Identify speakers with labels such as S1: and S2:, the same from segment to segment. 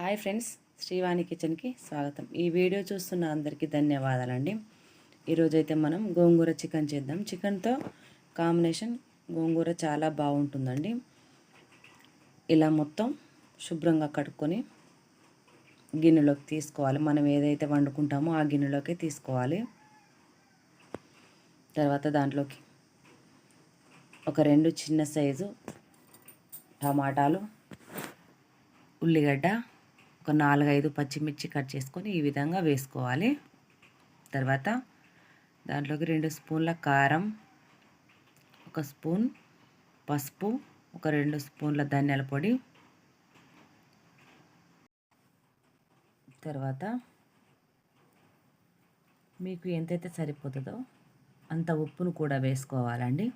S1: Hi friends Srivani కిచెన్కి స్వాగతం. ఈ వీడియో చూస్తున్న అందరికీ ధన్యవాదాలండి. ఈరోజైతే మనం గోంగూర చికెన్ చేద్దాం. చికెన్తో కాంబినేషన్ గోంగూర చాలా బాగుంటుందండి. ఇలా మొత్తం శుభ్రంగా కడుక్కొని గిన్నెలోకి తీసుకోవాలి. మనం ఏదైతే వండుకుంటామో ఆ గిన్నెలోకి తీసుకోవాలి. తర్వాత దాంట్లోకి ఒక రెండు చిన్న సైజు టమాటాలు ఉల్లిగడ్డ ఒక నాలుగైదు పచ్చిమిర్చి కట్ చేసుకొని ఈ విధంగా వేసుకోవాలి. తర్వాత దాంట్లోకి రెండు స్పూన్ల కారం ఒక స్పూన్ పసుపు ఒక రెండు స్పూన్ల ధనియాల పొడి. తర్వాత మీకు ఎంతైతే సరిపోతుందో అంత ఉప్పును కూడా వేసుకోవాలండి.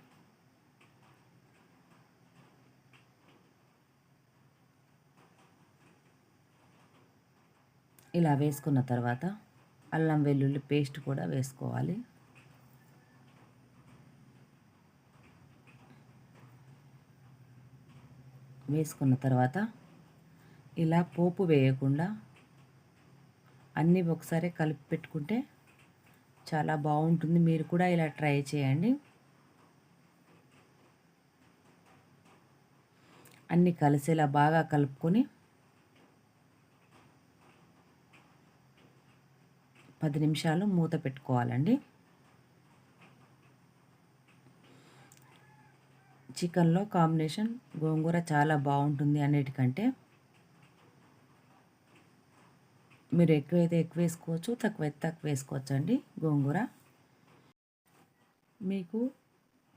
S1: ఇలా వేసుకున్న తర్వాత అల్లం వెల్లుల్లి పేస్ట్ కూడా వేసుకోవాలి. వేసుకున్న తర్వాత ఇలా పోపు వేయకుండా అన్నీ ఒకసారి కలిపి పెట్టుకుంటే చాలా బాగుంటుంది. మీరు కూడా ఇలా ట్రై చేయండి. అన్నీ కలిసేలా బాగా కలుపుకొని పది నిమిషాలు మూత పెట్టుకోవాలండి. చికెన్లో కాంబినేషన్ గోంగూర చాలా బాగుంటుంది అన్నిటికంటే మీరు ఎక్కువైతే ఎక్కువ వేసుకోవచ్చు తక్కువైతే తక్కువ వేసుకోవచ్చు అండి గోంగూర. మీకు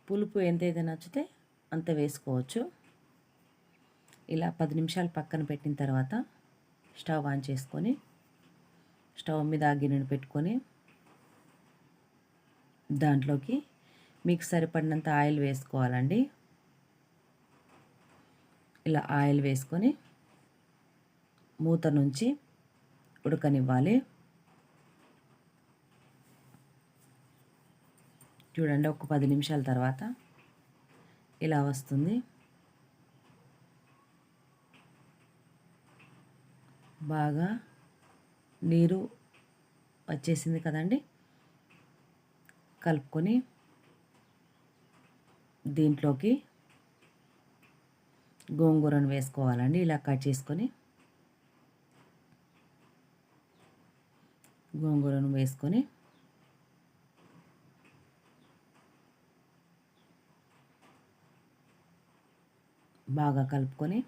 S1: పులుపు ఎంతైతే నచ్చితే అంత వేసుకోవచ్చు. ఇలా పది నిమిషాలు పక్కన పెట్టిన తర్వాత స్టవ్ ఆన్ చేసుకొని స్టవ్ మీద ఆ గిన్నెను పెట్టుకొని దాంట్లోకి మీకు సరిపడినంత ఆయిల్ వేసుకోవాలండి. ఇలా ఆయిల్ వేసుకొని మూత నుంచి ఉడకనివ్వాలి. చూడండి ఒక పది నిమిషాల తర్వాత ఇలా వస్తుంది. బాగా నీరు వచ్చేసింది కదండి. కలుపుకొని దీంట్లోకి గోంగూరను వేసుకోవాలండి. ఇలా కట్ చేసుకొని గోంగూరను వేసుకొని బాగా కలుపుకొని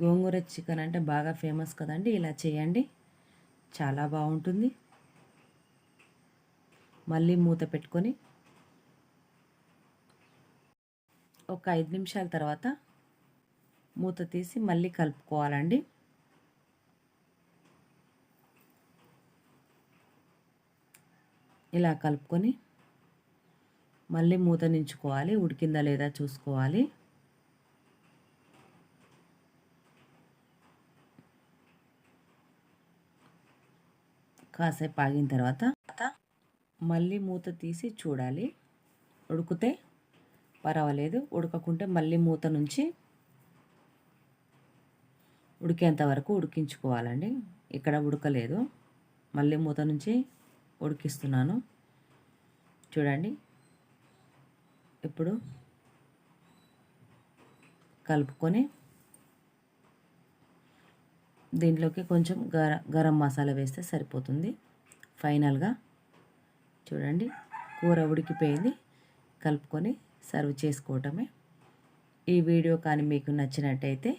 S1: గోంగూర చికెన్ అంటే బాగా ఫేమస్ కదండి ఇలా చేయండి. చాలా బాగుంటుంది. మళ్ళీ మూత పెట్టుకొని ఒక ఐదు నిమిషాల తర్వాత మూత తీసి మళ్ళీ కలుపుకోవాలండి. ఇలా కలుపుకొని మళ్ళీ మూత నించుకోవాలి ఉడికిందా లేదా చూసుకోవాలి. కాసేపు ఆగిన తర్వాత మళ్ళీ మూత తీసి చూడాలి. ఉడికితే పర్వాలేదు. ఉడకకుంటే మళ్ళీ మూత నుంచి ఉడికేంత వరకు ఉడికించుకోవాలండి. ఇక్కడ ఉడకలేదు. మళ్ళీ మూత నుంచి ఉడికిస్తున్నాను. చూడండి. ఇప్పుడు కలుపుకొని దీంట్లోకి కొంచెం గర గరం మసాలా వేస్తే సరిపోతుంది. ఫైనల్గా చూడండి కూర ఉడికిపోయింది. కలుపుకొని సర్వ్ చేసుకోవటమే. ఈ వీడియో కానీ మీకు నచ్చినట్టయితే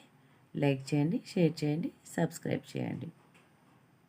S1: లైక్ చేయండి షేర్ చేయండి సబ్స్క్రైబ్ చేయండి.